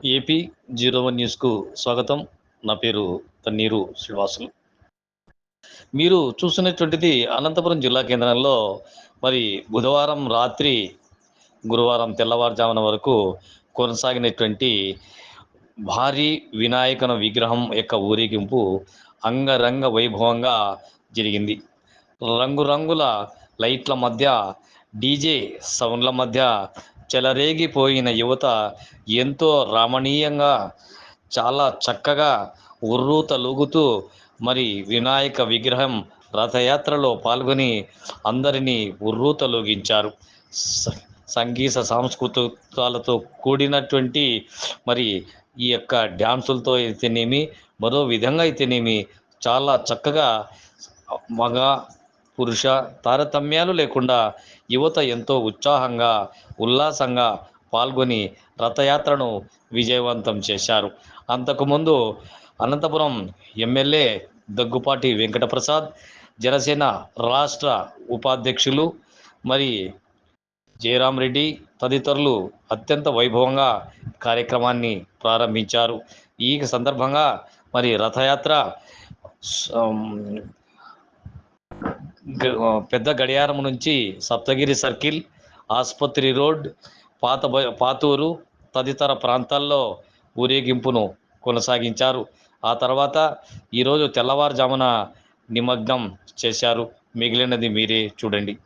AP zero one న్యూస్కు స్వాగతం. నా పేరు తన్నీరు శ్రీనివాసులు. మీరు చూస్తున్నటువంటిది అనంతపురం జిల్లా కేంద్రంలో మరి బుధవారం రాత్రి గురువారం తెల్లవారుజామున వరకు కొనసాగినటువంటి భారీ వినాయకుని విగ్రహం యొక్క ఊరేగింపు అంగరంగ వైభవంగా జరిగింది. రంగురంగుల లైట్ల మధ్య డీజే సౌండ్ల మధ్య చెలరేగిపోయిన యువత ఎంతో రమణీయంగా చాలా చక్కగా ఉర్రూతలుగుతూ మరి వినాయక విగ్రహం రథయాత్రలో పాల్గొని అందరినీ ఉర్రూతలూగించారు. సంగీత సాంస్కృతికాలతో కూడినటువంటి మరి ఈ యొక్క డ్యాన్సులతో అయితేనేమి మరో విధంగా అయితేనేమి చాలా చక్కగా మగ పురుష తారతమ్యాలు లేకుండా యువత ఎంతో ఉత్సాహంగా ఉల్లాసంగా పాల్గొని రథయాత్రను విజయవంతం చేశారు. అంతకుముందు అనంతపురం ఎమ్మెల్యే దగ్గుపాటి వెంకటప్రసాద్ జనసేన రాష్ట్ర ఉపాధ్యక్షులు మరి జయరాం రెడ్డి తదితరులు అత్యంత వైభవంగా కార్యక్రమాన్ని ప్రారంభించారు. ఈ సందర్భంగా మరి రథయాత్ర పెద్ద గడియారం నుంచి సప్తగిరి సర్కిల్ ఆసుపత్రి రోడ్ పాత పాతూరు తదితర ప్రాంతాల్లో ఊరేగింపును కొనసాగించారు. ఆ తర్వాత ఈరోజు తెల్లవారుజామున నిమగ్నం చేశారు. మిగిలినది మీరే చూడండి.